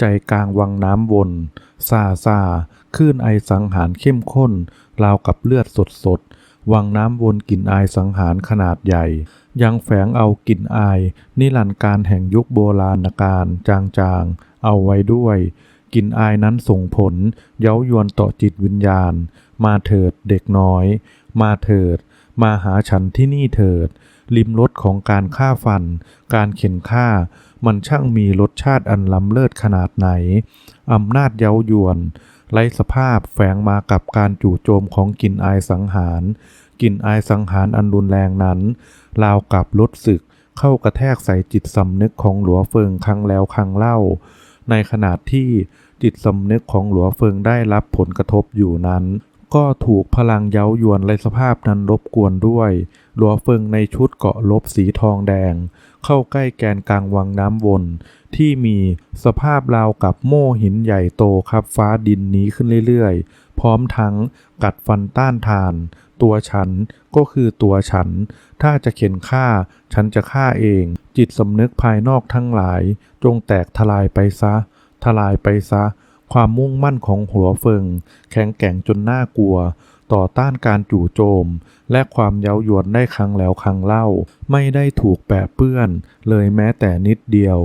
ใจกลางวังน้ำวนซาซาคลื่นไอสังหารเข้มข้น ราวกับเลือดสดสดวังน้ำวนกลิ่นอายสังหารขนาดใหญ่ ยังแฝงเอากลิ่นอาย นิรันดร์การแห่งยุคโบราณกาลจางๆ เอาไว้ด้วยกลิ่นอายนั้นส่งผล เย้ายวนต่อจิตวิญญาณ มาเถิดเด็กน้อย มาเถิด มาหาฉันที่นี่เถิด ริมรสของการฆ่าฟัน การเข็นฆ่า มันช่างมีรสชาติอันล้ำเลิศขนาดไหน อำนาจเย้ายวน ไร้สภาพแฝงมากับการจู่โจมของกลิ่นอายสังหาร กลิ่นอายสังหารอันรุนแรงนั้น ราวกับลดศึกเข้ากระแทกใส่จิตสำนึกของหลัวเฟิงครั้งแล้วครั้งเล่า ในขณะที่จิตสำนึกของหลัวเฟิงได้รับผลกระทบอยู่นั้นก็ถูกพลังเย้ายวนไรสภาพนั้นรบกวนด้วยหลัวเฟิงในชุดเกาะลบสีทองแดง เข้าใกล้แกนกลางวังน้ำวน ที่มีสภาพราวกับโม่หินใหญ่โตครับฟ้าดินนี้ขึ้นเรื่อยๆ พร้อมทั้งกัดฟันต้านทาน ตัวฉันก็คือตัวฉัน ถ้าจะเข็นฆ่า ฉันจะฆ่าเอง จิตสำนึกภายนอกทั้งหลาย จงแตกทลายไปซะ ทลายไปซะ ความมุ่งมั่นของหัวเฟิง แข็งแกร่งจนน่ากลัว ต่อต้านการจู่โจม และความเย้ายวนได้ครั้งแล้วครั้งเล่า ไม่ได้ถูกแปะเปื้อน เลยแม้แต่นิดเดียว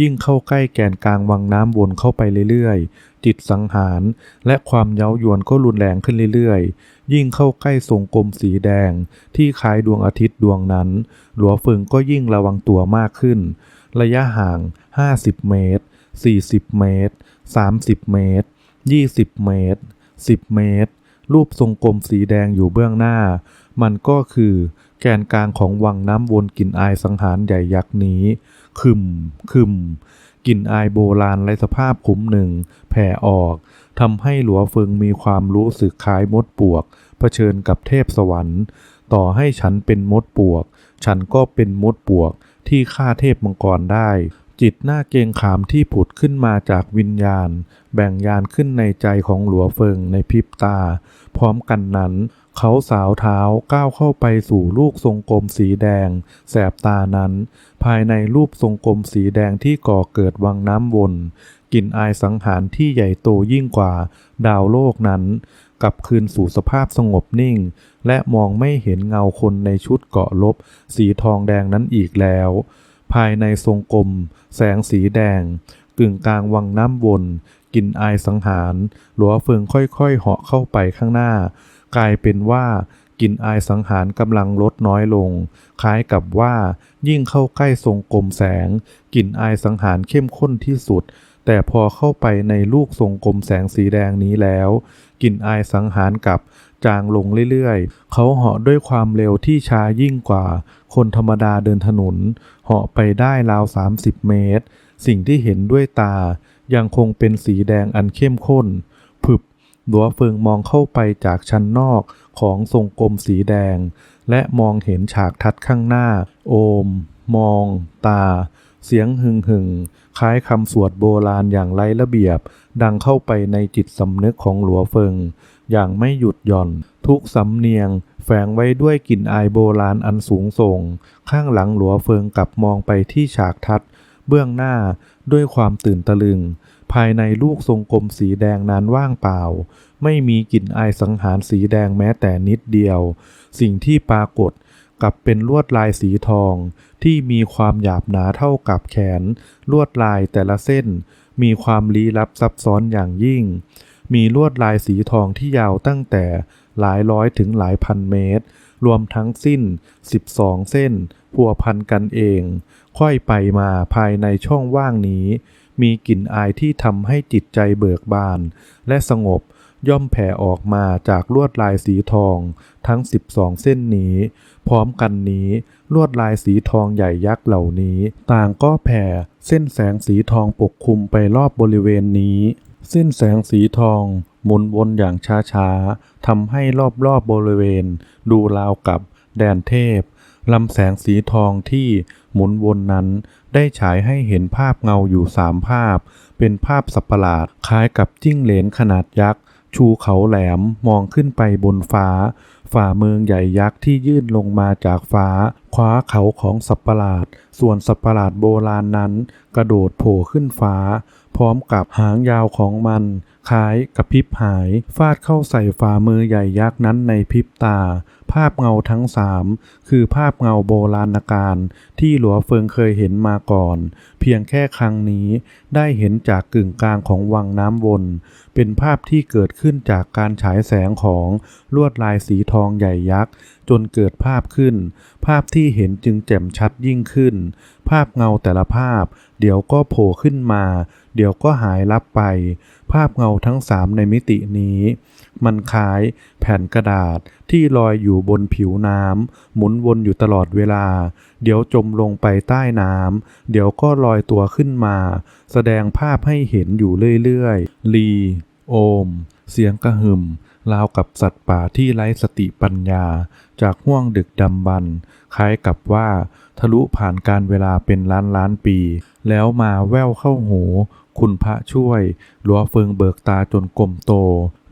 ยิ่งเข้าใกล้แกนกลางวังน้ำวนเข้าไปเรื่อยๆ จิตสังหาร และความเย้ายวนก็รุนแรงขึ้นเรื่อยๆ ยิ่งเข้าใกล้ทรงกลมสีแดง ที่คล้ายดวงอาทิตย์ดวงนั้น หลัวเฟิงก็ยิ่งระวังตัวมากขึ้น ระยะห่าง 50 เมตร 40 เมตร 30 เมตร 20 เมตร 10 เมตร รูปทรงกลมสีแดงอยู่เบื้องหน้า มันก็คือแกนกลางของวังน้ำวนกลิ่นอายสังหารใหญ่ยักษ์นี้คึมคึมกลิ่นอายโบราณไร้สภาพคุ้มหนึ่ง แผ่ออกทำให้หลัวเฟิงมีความรู้สึกคล้ายมดปวกเผชิญกับเทพสวรรค์ ต่อให้ฉันเป็นมดปวก ฉันก็เป็นมดปวกที่ฆ่าเทพมังกรได้ จิตหน้าเกงขามที่ผุดขึ้นมาจากวิญญาณ แบ่งยานขึ้นในใจของหลัวเฟิงในพริบตา พร้อมกันนั้น เขาสาวเท้าก้าวเข้าไปสู่ลูกทรงกลมสีแดง แสบตานั้น ภายในรูปทรงกลมสีแดงที่ก่อเกิดวังน้ำวนกลิ่นอายสังหารที่ใหญ่โตยิ่งกว่า ดาวโลกนั้น กลับคืนสู่สภาพสงบนิ่ง และมองไม่เห็นเงาคนในชุดเกาะลบ สีทองแดงนั้นอีกแล้ว ภายในทรงกลม แสงสีแดง กึ่งกลางวังน้ำวนกลิ่นอายสังหาร หลัวเฟิงค่อยๆ เหาะเข้าไปข้างหน้า กลายเป็นว่ากลิ่นอายสังหารกำลังลดน้อยลง คล้ายกับว่ายิ่งเข้าใกล้ทรงกลมแสงกลิ่นอายสังหารเข้มข้นที่สุด แต่พอเข้าไปในลูกทรงกลมแสงสีแดงนี้แล้ว กลิ่นอายสังหารกับจางลงเรื่อยๆ เขาเหาะด้วยความเร็วที่ช้ายิ่งกว่า คนธรรมดาเดินถนน เหาะไปได้ราว 30 เมตร สิ่งที่เห็นด้วยตา ยังคงเป็นสีแดงอันเข้มข้น ผึบหลัวเฟิงมองเข้าไปจากชั้นนอกของทรงกลมสีแดง และมองเห็นฉากทัดข้างหน้า โอม มอง ตา เสียงหึงหึง ล้ายคำสวดโบราณอย่างไร้ระเบียบ ดังเข้าไปในจิตสำนึกของหลัวเฟิง อย่างไม่หยุดหย่อน ทุกสำเนียง แฝงไว้ด้วยกลิ่นอายโบราณอันสูงส่ง ข้างหลังหลัวเฟิงกลับมองไปที่ฉากทัด เบื้องหน้าด้วยความตื่นตะลึง ภายในลูกทรงกลมสีแดงนั้นว่างเปล่า ไม่มีกลิ่นอายสังหารสีแดงแม้แต่นิดเดียว สิ่งที่ปรากฏ กับเป็นลวดลายสีทอง ที่มีความหยาบหนาเท่ากับแขน ลวดลายแต่ละเส้น มีความลี้ลับซับซ้อนอย่างยิ่ง มีลวดลายสีทองที่ยาวตั้งแต่หลายร้อยถึงหลายพันเมตร รวมทั้งสิ้น 12 เส้น พัวพันกันเอง ค่อยไปมาภายในช่องว่างนี้ มีกลิ่นอายที่ทำให้จิตใจเบิกบาน และสงบย่อมแผ่ออกมาจากลวดลายสีทอง ทั้ง 12 เส้นนี้พร้อมกันนี้ ลวดลายสีทองใหญ่ยักษ์เหล่านี้ ต่างก็แผ่ เส้นแสงสีทองปกคลุมไปรอบบริเวณนี้ เส้นแสงสีทองหมุนวนอย่างช้าๆทำให้รอบๆบบริเวณ ดูราวกับแดนเทพลำแสงสีทองที่หมุนวนนั้น ได้ฉายให้เห็นภาพเงาอยู่สามภาพ เป็นภาพสัประหลาดคล้ายกับจิ้งเหลนขนาดยักษ์ ชูเขาแหลมมองขึ้นไปบนฟ้า ฝ่าเมืองใหญ่ยักษ์ที่ยื่นลงมาจากฟ้า คว้าเขาของสัปปะหลาด ส่วนสัปปะหลาดโบราณนั้น กระโดดโผล่ขึ้นฟ้า พร้อมกับหางยาวของมัน คล้ายกับพริบหาย ฟาดเข้าใส่ฝ่ามือใหญ่ยักษ์นั้นในพริบตา ภาพเงาทั้งสามคือภาพเงาโบราณการที่หลัวเฟิงเคยเห็นมาก่อน เพียงแค่ครั้งนี้ได้เห็นจากกึ่งกลางของวังน้ำวน เป็นภาพที่เกิดขึ้นจากการฉายแสงของลวดลายสีทองใหญ่ยักษ์จนเกิดภาพขึ้น ภาพที่เห็นจึงแจ่มชัดยิ่งขึ้น ภาพเงาแต่ละภาพ เดี๋ยวก็โผล่ขึ้นมา เดี๋ยวก็หายลับไป ภาพเงาทั้งสามในมิตินี้ มันคล้ายแผ่นกระดาษที่ลอยอยู่บนผิวน้ำหมุนวนอยู่ตลอดเวลา เดี๋ยวจมลงไปใต้น้ำเดี๋ยวก็ลอยตัวขึ้นมา แสดงภาพให้เห็นอยู่เรื่อยๆ ลี โอม เสียงกระหึ่มราวกับสัตว์ป่าที่ไร้สติปัญญา จากห้วงดึกดำบรรคล้ายกับว่า ทะลุผ่านการเวลาเป็นล้านล้านปี แล้วมาแววเข้าหู คุณพระช่วยหลัวเฟิงเบิกตาจนกลมโต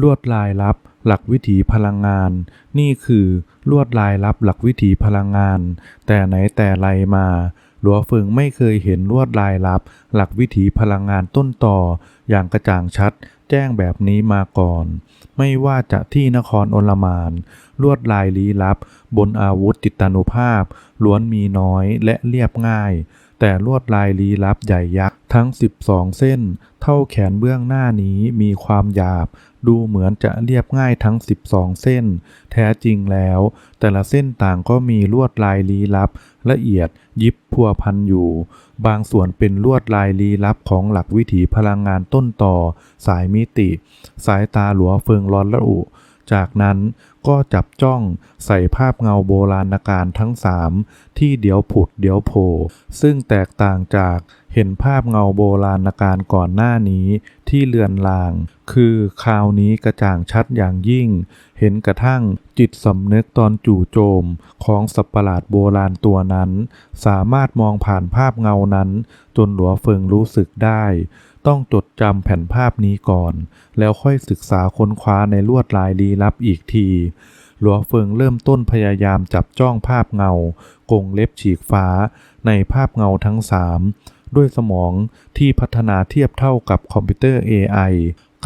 ลวดลายลับ หลักวิถีพลังงาน นี่คือลวดลายลับหลักวิถีพลังงาน แต่ไหนแต่ไรมาหลัวเฟิงไม่เคยเห็นลวดลายลับ หลักวิถีพลังงานต้นต่อ อย่างกระจ่างชัด จ้งแบบนี้มาก่อน ไม่ว่าจะที่นครอลมาน ลวดลายลี้ลับ บนอาวุธติตานุภาพ ล้วนมีน้อยและเรียบง่าย แต่ลวดลายลี้ลับใหญ่ยักษ์ทั้ง 12 เส้น เท่าแขนเบื้องหน้านี้มีความหยาบ ดูเหมือนจะเรียบง่ายทั้ง 12 เส้น แท้จริงแล้ว แต่ละเส้นต่างก็มีลวดลายลี้ลับ ละเอียดยิบพัวพันอยู่ บางส่วนเป็นลวดลายลี้ลับของหลักวิถีพลังงานต้นต่อ สายมิติ สายตาหลัวเฟิงร้อนละอุ จากนั้นก็จับจ้องใส่ภาพเงาโบราณการทั้งสามที่เดี๋ยวผุดเดี๋ยวโผล่ซึ่งแตกต่างจาก เห็นภาพเงาโบราณการก่อนหน้านี้ที่เลือนลาง คือคราวนี้กระจ่างชัดอย่างยิ่ง เห็นกระทั่งจิตสำนึกตอนจู่โจมของสัตว์ปะหลาดโบราณตัวนั้น สามารถมองผ่านภาพเงานั้น จนหลัวเฟิงรู้สึกได้ ต้องจดจำแผ่นภาพนี้ก่อน แล้วค่อยศึกษาค้นคว้าในลวดลายลี้ลับอีกทีหลัวเฟิงเริ่มต้นพยายามจับจ้องภาพเงา กงเล็บฉีกฟ้า ในภาพเงาทั้งสาม ด้วยสมองที่พัฒนาเทียบเท่ากับคอมพิวเตอร์ AI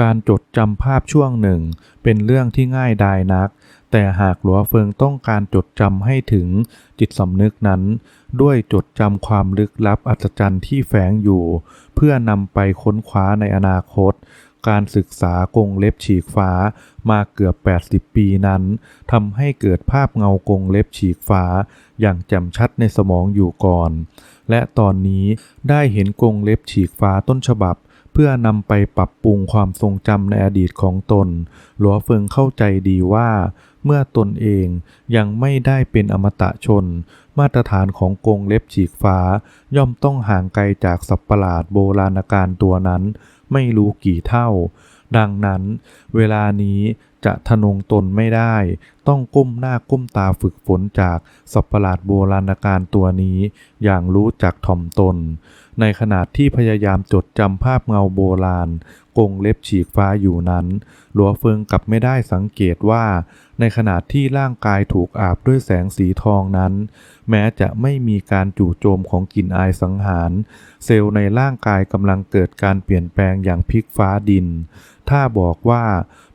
การจดจำภาพช่วงหนึ่ง เป็นเรื่องที่ง่ายดายนัก แต่หากหลัวเฟิงต้องการจดจำให้ถึงจิตสำนึกนั้น ด้วยจดจำความลึกลับอัศจรรย์ที่แฝงอยู่ เพื่อนำไปค้นคว้าในอนาคต การศึกษากงเล็บฉีกฟ้ามาเกือบ 80 ปีนั้นทำให้เกิดภาพเงากงเล็บฉีกฟ้า อย่างแจ่มชัดในสมองอยู่ก่อน และตอนนี้ได้เห็นกงเล็บฉีกฟ้าต้นฉบับ เพื่อนำไปปรับปรุงความทรงจำในอดีตของตน หลัวเฟิงเข้าใจดีว่า เมื่อตนเองยังไม่ได้เป็นอมตะชน มาตรฐานของกงเล็บฉีกฟ้า ย่อมต้องห่างไกลจากสัตว์ประหลาดโบราณการตัวนั้น ไม่รู้กี่เท่า ดังนั้น เวลานี้จะทะนงตนไม่ได้ ต้องก้มหน้าก้มตาฝึกฝนจากสัประหลาดโบราณการตัวนี้ อย่างรู้จักถ่อมตน ในขณะที่พยายามจดจำภาพเงาโบราณ กงเล็บฉีกฟ้าอยู่นั้น หลัวเฟิงกลับไม่ได้สังเกตว่า ในขณะที่ร่างกายถูกอาบด้วยแสงสีทองนั้น แม้จะไม่มีการจู่โจมของกลิ่นอายสังหาร เซลล์ในร่างกายกำลังเกิดการเปลี่ยนแปลงอย่างพลิกฟ้าดิน ถ้าบอกว่า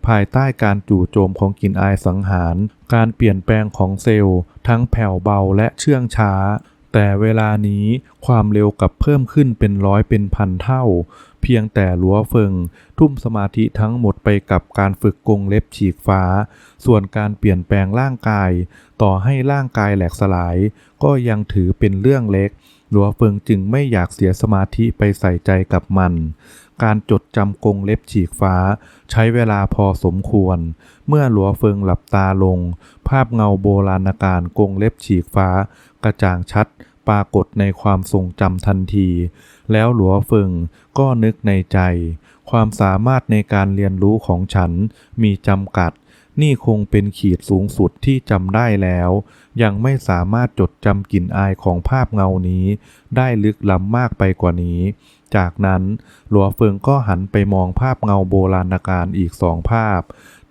ภายใต้การจู่โจมของกลิ่นอายสังหาร การเปลี่ยนแปลงของเซลล์ ทั้งแผ่วเบาและเชื่องช้า แต่เวลานี้ความเร็วกับเพิ่มขึ้นเป็นร้อยเป็นพันเท่า เพียงแต่หลัวเฟิง ทุ่มสมาธิทั้งหมดไปกับการฝึกกงเล็บฉีกฟ้า ส่วนการเปลี่ยนแปลงร่างกาย ต่อให้ร่างกายแหลกสลาย ก็ยังถือเป็นเรื่องเล็ก หลัวเฟิงจึงไม่อยากเสียสมาธิไปใส่ใจกับมันการจดจำกงเล็บฉีกฟ้า ใช้เวลาพอสมควร เมื่อหลัวเฟิงหลับตาลง ภาพเงาโบราณการกงเล็บฉีกฟ้า กระจ่างชัดปรากฏในความทรงจำทันที แล้วหลัวเฟิงก็นึกในใจ ความสามารถในการเรียนรู้ของฉันมีจำกัด นี่คงเป็นขีดสูงสุดที่จำได้แล้ว ยังไม่สามารถจดจำกลิ่นอายของภาพเงานี้ ได้ลึกล้ำมากไปกว่านี้ จากนั้นหลัวเฟิงก็หันไปมองภาพเงาโบราณการอีกสองภาพ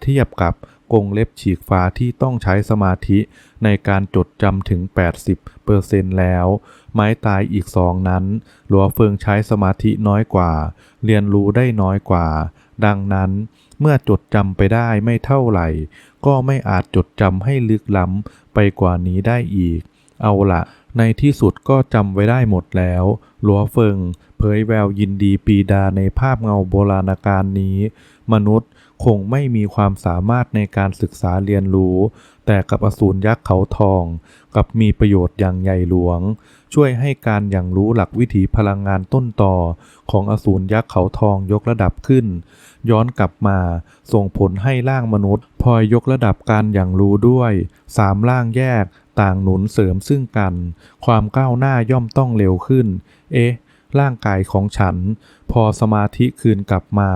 เทียบกับ กงเล็บฉีกฟ้าที่ต้องใช้สมาธิในการจดจำถึง 80%เซแล้ว ไม้ตายอีกสองนั้น หลัวเฟิงใช้สมาธิน้อยกว่า เรียนรู้ได้น้อยกว่า ดังนั้นเมื่อจดจำไปได้ไม่เท่าไหร่ ก็ไม่อาจจดจำให้ลึกล้ำไปกว่านี้ได้อีก เอาละในที่สุดก็จำไว้ได้หมดแล้ว หลัวเฟิงเผยแววยินดีปีดาในภาพเงาโบราณการนี้ มนุษย์คงไม่มีความสามารถในการศึกษาเรียนรู้ แต่กับอสูรยักษ์เขาทองกับมีประโยชน์อย่างใหญ่หลวง ช่วยให้การอย่างรู้หลักวิถีพลังงานต้นต่อ ของอสูรยักษ์เขาทองยกระดับขึ้น ย้อนกลับมาส่งผลให้ร่างมนุษย์พลอยยกระดับการอย่างรู้ด้วยสามร่างแยกต่างหนุนเสริมซึ่งกัน ความก้าวหน้าย่อมต้องเร็วขึ้น เอ๊ะ ร่างกายของฉัน พอสมาธิคืนกลับมา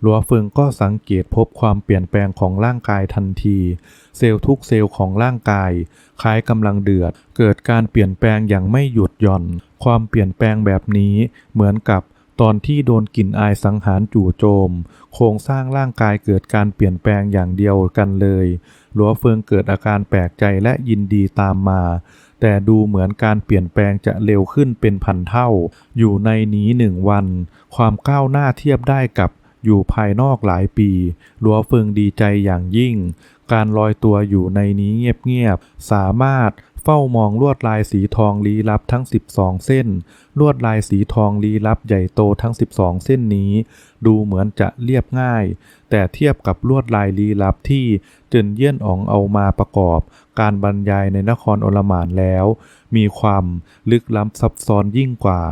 หลัวเฟิงก็สังเกตพบความเปลี่ยนแปลงของร่างกายทันที เซลล์ทุกเซลล์ของร่างกาย คล้ายกำลังเดือด เกิดการเปลี่ยนแปลงอย่างไม่หยุดหย่อน ความเปลี่ยนแปลงแบบนี้เหมือนกับตอนที่โดนกลิ่นอายสังหารจู่โจม โครงสร้างร่างกายเกิดการเปลี่ยนแปลงอย่างเดียวกันเลย หลัวเฟิงเกิดอาการแปลกใจและยินดีตามมา แต่ดูเหมือนการเปลี่ยนแปลงจะเร็วขึ้นเป็นพันเท่า อยู่ในนี้หนึ่งวัน ความก้าวหน้าเทียบได้กับอยู่ภายนอกหลายปีลัวเฟิงดีใจอย่างยิ่ง การลอยตัวอยู่ในนี้เงียบๆ สามารถเฝ้ามองลวดลายสีทองลี้ลับทั้ง 12 เส้น ลวดลายสีทองลี้ลับใหญ่โตทั้ง 12 เส้นนี้ ดูเหมือนจะเรียบง่าย แต่เทียบกับลวดลายลี้ลับที่เจินเยี่ยนอ๋องเอามาประกอบ การบรรยายในนครโอลหมานแล้ว มีความลึกล้ำซับซ้อนยิ่งกว่า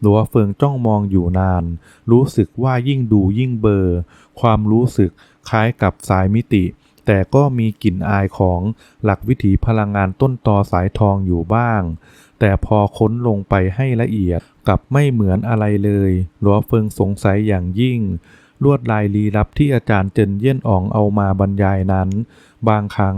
หลัวเฟิงจ้องมองอยู่นาน รู้สึกว่ายิ่งดูยิ่งเบอร์ความรู้สึกคล้ายกับสายมิติ แต่ก็มีกลิ่นอายของหลักวิถีพลังงานต้นตอสายทองอยู่บ้าง แต่พอค้นลงไปให้ละเอียดกลับไม่เหมือนอะไรเลย หลัวเฟิงสงสัยอย่างยิ่ง ลวดลายลี้ลับที่อาจารย์เจินเยี่ยนอ่องเอามาบรรยายนั้น บางครั้ง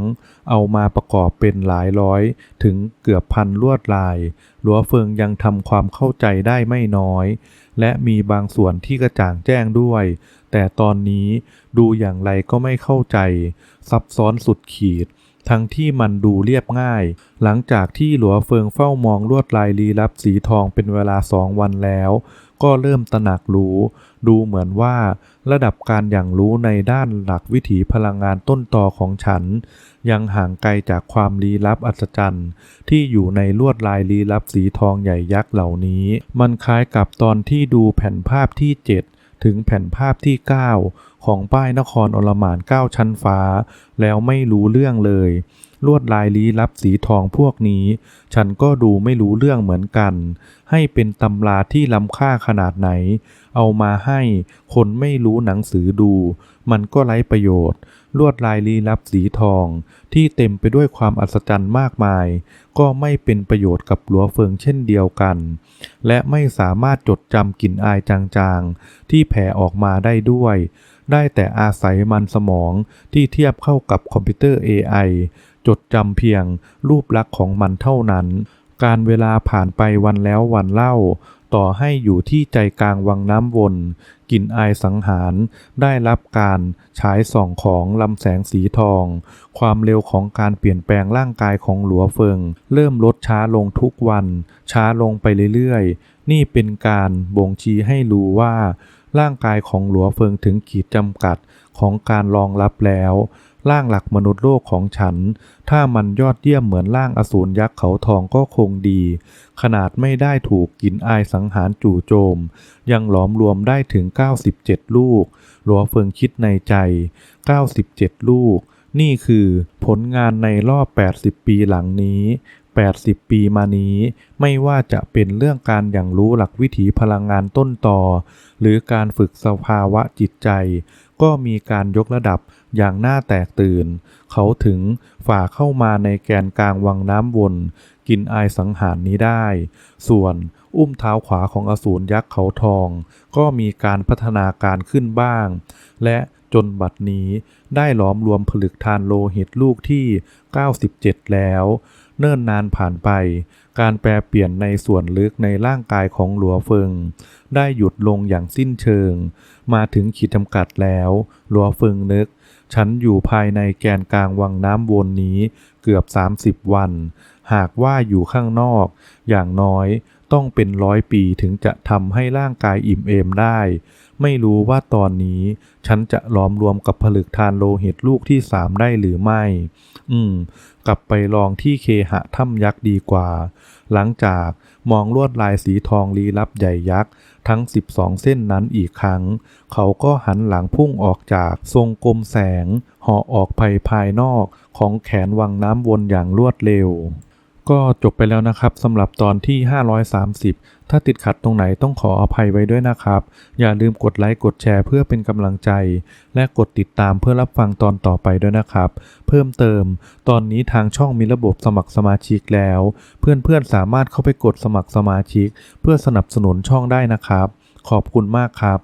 เอามาประกอบเป็นหลายร้อย ถึงเกือบพันลวดลายหลัวเฟิงยังทำความเข้าใจได้ไม่น้อย และมีบางส่วนที่กระจ่างแจ้งด้วย แต่ตอนนี้ดูอย่างไรก็ไม่เข้าใจ ซับซ้อนสุดขีดทั้งที่มันดูเรียบง่าย หลังจากที่หลัวเฟิงเฝ้ามองลวดลายลี้ลับสีทองเป็นเวลาสองวันแล้ว ก็เริ่มตระหนักรู้ ดูเหมือนว่า ระดับการอย่างรู้ในด้านหลักวิถีพลังงานต้นตอของฉัน ยังห่างไกลจากความลี้ลับอัศจรรย์ ที่อยู่ในลวดลายลี้ลับสีทองใหญ่ยักษ์เหล่านี้ มันคล้ายกับตอนที่ดูแผ่นภาพที่ 7 ถึงแผ่นภาพที่ 9 ของป้ายนครอลหมาน9ชั้นฟ้า แล้วไม่รู้เรื่องเลย ลวดลายลี้ลับสีทองพวกนี้ ฉันก็ดูไม่รู้เรื่องเหมือนกัน ให้เป็นตำราที่ล้ำค่าขนาดไหน เอามาให้คนไม่รู้หนังสือดู มันก็ไร้ประโยชน์ ลวดลายลี้ลับสีทอง ที่เต็มไปด้วยความอัศจรรย์มากมาย ก็ไม่เป็นประโยชน์กับหลัวเฟิงเช่นเดียวกัน และไม่สามารถจดจำกลิ่นอายจางๆ ที่แผ่ออกมาได้ด้วยได้แต่อาศัยมันสมองที่เทียบเข้ากับคอมพิวเตอร์ AI จดจำเพียงรูปลักษณ์ของมันเท่านั้น การเวลาผ่านไปวันแล้ววันเล่า ต่อให้อยู่ที่ใจกลางวังน้ำวนกลิ่นอายสังหาร ได้รับการฉายส่องของลำแสงสีทอง ความเร็วของการเปลี่ยนแปลงร่างกายของหลัวเฟิง เริ่มลดช้าลงทุกวัน ช้าลงไปเรื่อยๆ นี่เป็นการบ่งชี้ให้รู้ว่า ร่างกายของหลัวเฟิงถึงขีดจำกัดของการรองรับแล้ว ร่างหลักมนุษย์โลกของฉัน ถ้ามันยอดเยี่ยมเหมือนร่างอสูรยักษ์เขาทองก็คงดี ขนาดไม่ได้ถูกกินอายสังหารจู่โจม ยังหลอมรวมได้ถึง 97 ลูก หลัวเฟิงคิดในใจ 97 ลูก นี่คือผลงานในรอบ 80 ปีหลังนี้80 ปีมานี้ไม่ว่าจะเป็นเรื่องการอย่างรู้หลักวิถีพลังงานต้นต่อ หรือการฝึกสภาวะจิตใจ ก็มีการยกระดับอย่างน่าแตกตื่น เขาถึงฝ่าเข้ามาในแกนกลางวังน้ำวน กินอายสังหารนี้ได้ ส่วนอุ้มเท้าขวาของอสูรยักษ์เขาทอง ก็มีการพัฒนาการขึ้นบ้าง และจนบัดนี้ได้หลอมรวมผลึกทานโลหิตลูกที่ 97 แล้ว เนิ่นนานผ่านไป การแปลเปลี่ยนในส่วนลึกในร่างกายของหลัวเฟิง ได้หยุดลงอย่างสิ้นเชิง มาถึงขีดจำกัดแล้ว หลัวเฟิงนึก ฉันอยู่ภายในแกนกลางวังน้ำวนนี้เกือบ 30 วัน หากว่าอยู่ข้างนอก อย่างน้อยต้องเป็นร้อยปีถึงจะทำให้ร่างกายอิ่มเอมได้ ไม่รู้ว่าตอนนี้ ฉันจะหลอมรวมกับผลึกทานโลหิตลูกที่สามได้หรือไม่ อืม กลับไปลองที่เคหะถ้ำยักษ์ดีกว่า หลังจากมองลวดลายสีทองลี้ลับใหญ่ยักษ์ ทั้ง 12 เส้นนั้นอีกครั้ง เขาก็หันหลังพุ่งออกจากทรงกลมแสงห่อออกภายภายนอกของแขนวังน้ำวนอย่างรวดเร็ว ก็จบไปแล้วนะครับสำหรับตอนที่ 530 ถ้าติดขัดตรงไหนต้องขออภัยไว้ด้วยนะครับ อย่าลืมกดไลค์กดแชร์เพื่อเป็นกำลังใจ และกดติดตามเพื่อรับฟังตอนต่อไปด้วยนะครับ เพิ่มเติม ตอนนี้ทางช่องมีระบบสมัครสมาชิกแล้ว เพื่อนๆสามารถเข้าไปกดสมัครสมาชิก เพื่อสนับสนุนช่องได้นะครับ ขอบคุณมากครับ